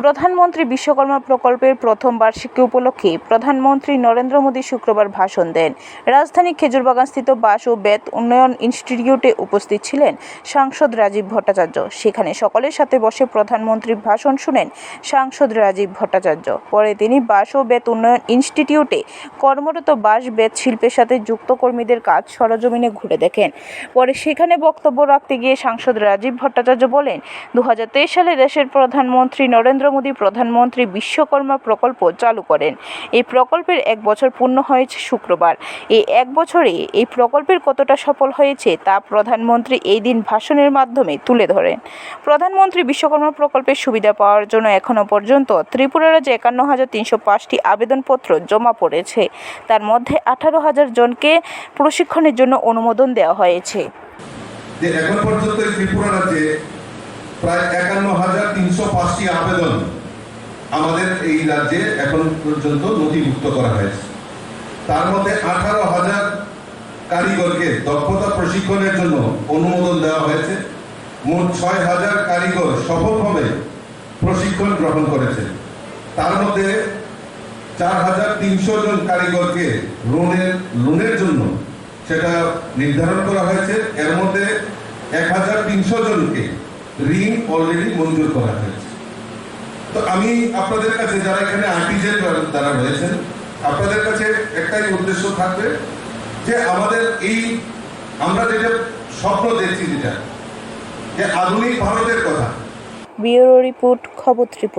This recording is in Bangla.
প্রধানমন্ত্রী বিশ্বকর্মা প্রকল্পের প্রথম বার্ষিকী উপলক্ষে প্রধানমন্ত্রী নরেন্দ্র মোদী শুক্রবার ভাষণ দেন। রাজধানী খেজুরবাগানস্থিত বাস ও বেত উন্নয়ন ইনস্টিটিউটে উপস্থিত ছিলেন সাংসদ রাজীব ভট্টাচার্য। সেখানে সকলের সাথে বসে প্রধানমন্ত্রীর ভাষণ শুনেন সাংসদ রাজীব ভট্টাচার্য। পরে তিনি বাস ও বেত উন্নয়ন ইনস্টিটিউটে কর্মরত বাঁশ, বেত শিল্পের সাথে যুক্ত কর্মীদের কাজ সরজমিনে ঘুরে দেখেন। পরে সেখানে বক্তব্য রাখতে গিয়ে সাংসদ রাজীব ভট্টাচার্য বলেন দু হাজার তেইশ সালে দেশের প্রধানমন্ত্রী নরেন্দ্র মোদী প্রধানমন্ত্রী বিশ্বকর্মা প্রকল্প চালু করেন। এই প্রকল্পের এক বছর পূর্ণ হয়েছে শুক্রবার। এই এক বছরে এই প্রকল্পের কতটা সফল হয়েছে তা প্রধানমন্ত্রী এই দিন ভাষণের মাধ্যমে তুলে ধরেন। প্রধানমন্ত্রী বিশ্বকর্মা প্রকল্পের সুবিধা পাওয়ার জন্য এখনও পর্যন্ত ত্রিপুরা রাজ্যে একান্ন হাজার তিনশো পাঁচটি আবেদনপত্র জমা পড়েছে। তার মধ্যে আঠারো হাজার জনকে প্রশিক্ষণের জন্য অনুমোদন দেওয়া হয়েছে। এখন পর্যন্ত ত্রিপুরা রাজ্যে প্রায় একান্ন হাজার তিনশো পাঁচটি আবেদন আমাদের এই রাজ্যে এখন পর্যন্ত নথিভুক্ত করা হয়েছে। তার মধ্যে আঠারো হাজার কারিগরকে দক্ষতা প্রশিক্ষণের জন্য অনুমোদন দেওয়া হয়েছে। মোট ছয় হাজার কারিগর সফলভাবে প্রশিক্ষণ গ্রহণ করেছে। তার মধ্যে চার হাজার তিনশো জন কারিগরকে লোনের লোনের জন্য সেটা নির্ধারণ করা হয়েছে। এর মধ্যে এক হাজার তিনশো জনকে ঋণ অলরেডি মঞ্জুর করা হয়েছে। তো আমি আপনাদের কাছে, যারা এখানে আর্টিজেন দ্বারা রয়েছেন, আপনাদের কাছে একটাই উদ্দেশ্য থাকবে যে আমাদের এই, আমরা যেটা স্বপ্ন দেখছি যেটা, যে আধুনিক ভারতের কথা। ব্যুরো রিপোর্ট, খবর ত্রিপুরা।